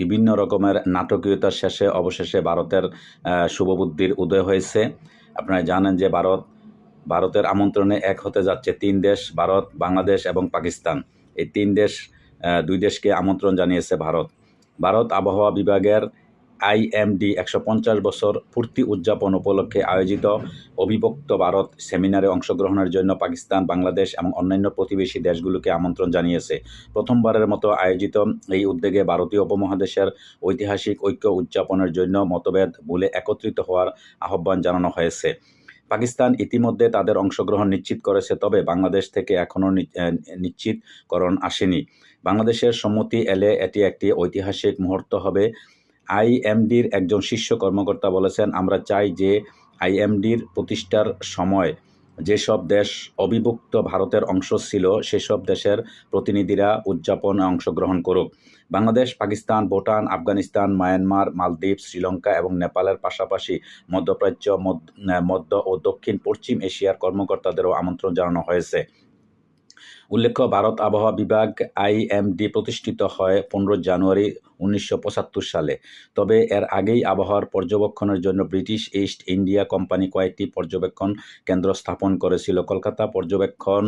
বিভিন্ন রকমের নাটকীয়তার শেষে অবশেষে ভারতের শুভবুদ্ধির উদয় হয়েছে। আপনারা জানেন যে ভারত, ভারতের আমন্ত্রণে এক হতে যাচ্ছে তিন দেশ, ভারত, বাংলাদেশ এবং পাকিস্তান। এই তিন দেশ দুই দেশকে আমন্ত্রণ জানিয়েছে ভারত। ভারত আবহাওয়া বিভাগের আইএমডি একশো পঞ্চাশ বছর পূর্তি উদযাপন উপলক্ষে আয়োজিত অবিভক্ত ভারত সেমিনারে অংশগ্রহণের জন্য পাকিস্তান, বাংলাদেশ এবং অন্যান্য প্রতিবেশী দেশগুলোকে আমন্ত্রণ জানিয়েছে। প্রথমবারের মতো আয়োজিত এই উদ্যোগে ভারতীয় উপমহাদেশের ঐতিহাসিক ঐক্য উদযাপনের জন্য মতভেদ ভুলে একত্রিত হওয়ার আহ্বান জানানো হয়েছে। পাকিস্তান ইতিমধ্যে তাদের অংশগ্রহণ নিশ্চিত করেছে, তবে বাংলাদেশ থেকে এখনও নিশ্চিতকরণ আসেনি। বাংলাদেশের সম্মতি এলে এটি একটি ঐতিহাসিক মুহূর্ত হবে আইএমডির একজন শীর্ষ কর্মকর্তা বলেছেন, আমরা চাই যে আইএমডির প্রতিষ্ঠার সময় যেসব দেশ অবিভক্ত ভারতের অংশ ছিল, সেসব দেশের প্রতিনিধিরা উদযাপনে অংশগ্রহণ করুক। বাংলাদেশ, পাকিস্তান, ভুটান, আফগানিস্তান, মায়ানমার, মালদ্বীপ, শ্রীলঙ্কা এবং নেপালের পাশাপাশি মধ্যপ্রাচ্য, মধ্য- ও দক্ষিণ পশ্চিম এশিয়ার কর্মকর্তাদেরও আমন্ত্রণ জানানো হয়েছে। উল্লেখ্য, ভারত আবহাওয়া বিভাগ আইএমডি প্রতিষ্ঠিত হয় পনেরো জানুয়ারি উনিশশো পঁচাত্তর সালে। তবে এর আগেই আবহাওয়ার পর্যবেক্ষণের জন্য ব্রিটিশ ইস্ট ইন্ডিয়া কোম্পানি কয়েকটি পর্যবেক্ষণ কেন্দ্র স্থাপন করেছিল। কলকাতা পর্যবেক্ষণ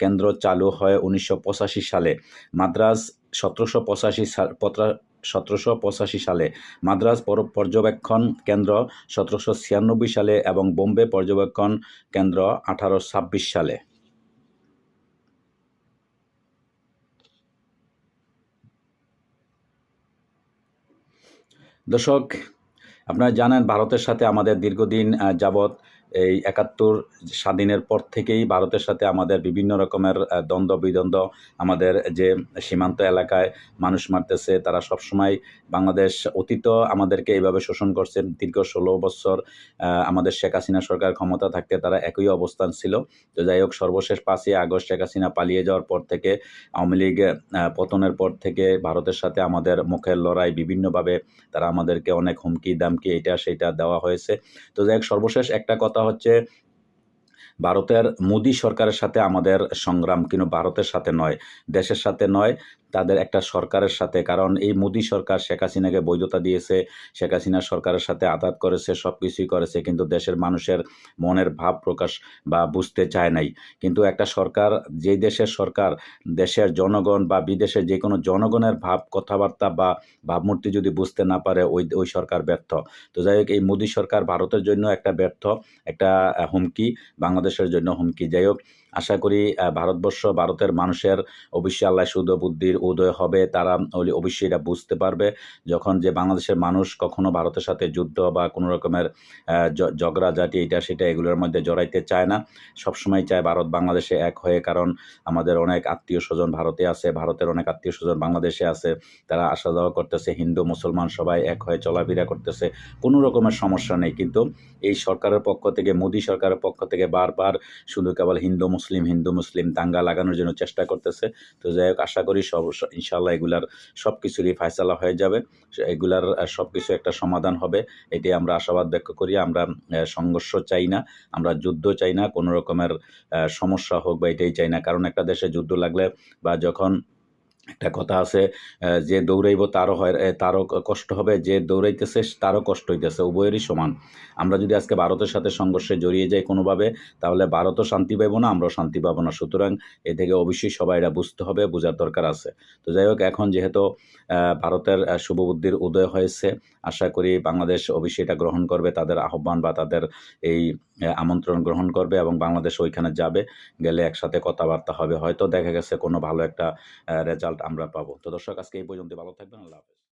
কেন্দ্র চালু হয় উনিশশো পঁচাশি সালে। মাদ্রাজ সতেরোশো পঁচাশি সতেরোশো পঁচাশি সালে। মাদ্রাজ পর্যবেক্ষণ কেন্দ্র সতেরোশো ছিয়ানব্বই সালে এবং বোম্বে পর্যবেক্ষণ কেন্দ্র আঠারো ছাব্বিশ সালে। দর্শক আপনারা জানেন ভারতের সাথে আমাদের দীর্ঘদিন যাবৎ এই একাত্তর স্বাধীনের পর থেকেই ভারতের সাথে আমাদের বিভিন্ন রকমের দ্বন্দ্ব বিদ্বন্দ্ব আমাদের যে সীমান্ত এলাকায় মানুষ মারতেছে, তারা সবসময় বাংলাদেশ অতীত আমাদেরকে এইভাবে শোষণ করছে। দীর্ঘ ষোলো বছর আমাদের শেখ হাসিনা সরকার ক্ষমতা থাকতে তারা একই অবস্থান ছিল। তো যাই হোক, সর্বশেষ পাঁচই আগস্ট শেখ হাসিনা পালিয়ে যাওয়ার পর থেকে, আওয়ামী লীগ পতনের পর থেকে ভারতের সাথে আমাদের মুখের লড়াই বিভিন্নভাবে তারা আমাদেরকে অনেক হুমকি দামকি এটা সেটা দেওয়া হয়েছে। তো যাই হোক, সর্বশেষ একটা কথা হচ্ছে ভারতের মোদী সরকারের সাথে আমাদের সংগ্রাম কিন্তু ভারতের সাথে নয় দেশের সাথে নয়। তাদের একটা সরকারের সাথে। কারণ এই মোদী সরকার শেখ হাসিনাকে বৈধতা দিয়েছে, শেখ হাসিনা সরকারের সাথে আঘাত করেছে সব কিছুই করেছে, কিন্তু দেশের মানুষের মনের ভাব প্রকাশ বা বুঝতে চায় নাই। কিন্তু একটা সরকার, যেই দেশের সরকার, দেশের জনগণ বা বিদেশের যে কোনো জনগণের ভাব, কথাবার্তা বা ভাবমূর্তি যদি বুঝতে না পারে, ওই ওই সরকার ব্যর্থ। তো যাই হোক, এই মোদী সরকার ভারতের জন্য একটা ব্যর্থ, একটা হুমকি, বাংলাদেশের জন্য হুমকি। যাই হোক আশা করি ভারতবর্ষ ভারতের মানুষের অবশ্যই আল্লাহ শুদ্ধ বুদ্ধির উদয় হবে, তারা অবশ্যই এটা বুঝতে পারবে। যখন যে বাংলাদেশের মানুষ কখনো ভারতের সাথে যুদ্ধ বা কোনো রকমের ঝগড়াঝাটি এটা সেটা এগুলোর মধ্যে জড়াইতে চায় না। সবসময় চায় ভারত বাংলাদেশে এক হয়ে, কারণ আমাদের অনেক আত্মীয় স্বজন ভারতে আছে, ভারতের অনেক আত্মীয় স্বজন বাংলাদেশে আছে, তারা আসা যাওয়া করতেছে, হিন্দু, মুসলমান সবাই এক হয়ে চলাফেরা করতেছে, কোনো রকমের সমস্যা নেই। কিন্তু এই সরকারের পক্ষ থেকে, মোদী সরকারের পক্ষ থেকে বারবার শুধু কেবল হিন্দু মুসলিম, হিন্দু, মুসলিম, দাঙ্গা লাগানোর জন্য চেষ্টা করতেছে। তো যাই হোক, আশা করি সব ইনশাল্লাহ এগুলার সব কিছুরই ফায়সালা হয়ে যাবে। এগুলার সব কিছু একটা সমাধান হবে। এটি আমরা আশাবাদ ব্যক্ত করি। আমরা সংঘর্ষ চাই না, আমরা যুদ্ধ চাই না, কোনো রকমের সমস্যা হোক বা এটাই চাই না। কারণ একটা দেশে যুদ্ধ লাগলে বা যখন একটা কথা আছে যে দৌড়াইব তারও হয় তারও কষ্ট হবে, যে দৌড়াইতেছে তারও কষ্ট হইতেছে, উভয়েরই সমান। আমরা যদি আজকে ভারতের সাথে সংঘর্ষে জড়িয়ে যাই কোনোভাবে, তাহলে ভারতও শান্তি পাইব না, আমরাও শান্তি পাবো না। সুতরাং এ থেকে অবশ্যই সবাই এটা বুঝতে হবে, বোঝার দরকার আছে। তো যাই হোক, এখন যেহেতু ভারতের শুভবুদ্ধির উদয় হয়েছে, আশা করি বাংলাদেশ অবশ্যই এটা গ্রহণ করবে, তাদের আহ্বান বা তাদের এই আমন্ত্রণ গ্রহণ করবে এবং বাংলাদেশ ওইখানে যাবে, গেলে একসাথে কথাবার্তা হবে। হয়তো দেখা গেছে কোনো ভালো একটা রেজাল্ট আমরা পাবো। তো দর্শক আজকে এই পর্যন্ত ভালো থাকবেন আল্লাহ হাফেজ।